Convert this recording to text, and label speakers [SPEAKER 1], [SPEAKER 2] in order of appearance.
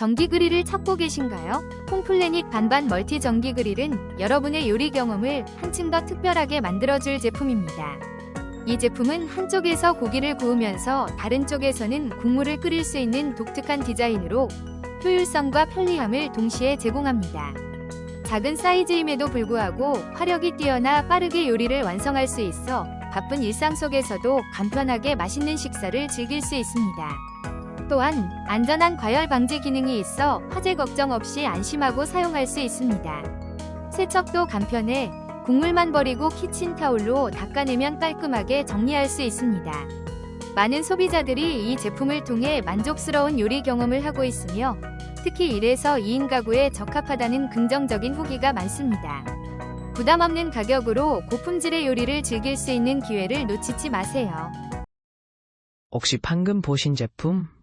[SPEAKER 1] 전기 그릴을 찾고 계신가요? 홈플래닛 반반 멀티 전기 그릴은 여러분의 요리 경험을 한층 더 특별하게 만들어줄 제품입니다. 이 제품은 한쪽에서 고기를 구우면서 다른 쪽에서는 국물을 끓일 수 있는 독특한 디자인으로 효율성과 편리함을 동시에 제공합니다. 작은 사이즈임에도 불구하고 화력이 뛰어나 빠르게 요리를 완성할 수 있어 바쁜 일상 속에서도 간편하게 맛있는 식사를 즐길 수 있습니다. 또한 안전한 과열 방지 기능이 있어 화재 걱정 없이 안심하고 사용할 수 있습니다. 세척도 간편해 국물만 버리고 키친타올로 닦아내면 깔끔하게 정리할 수 있습니다. 많은 소비자들이 이 제품을 통해 만족스러운 요리 경험을 하고 있으며 특히 1에서 2인 가구에 적합하다는 긍정적인 후기가 많습니다. 부담 없는 가격으로 고품질의 요리를 즐길 수 있는 기회를 놓치지 마세요.
[SPEAKER 2] 혹시 방금 보신 제품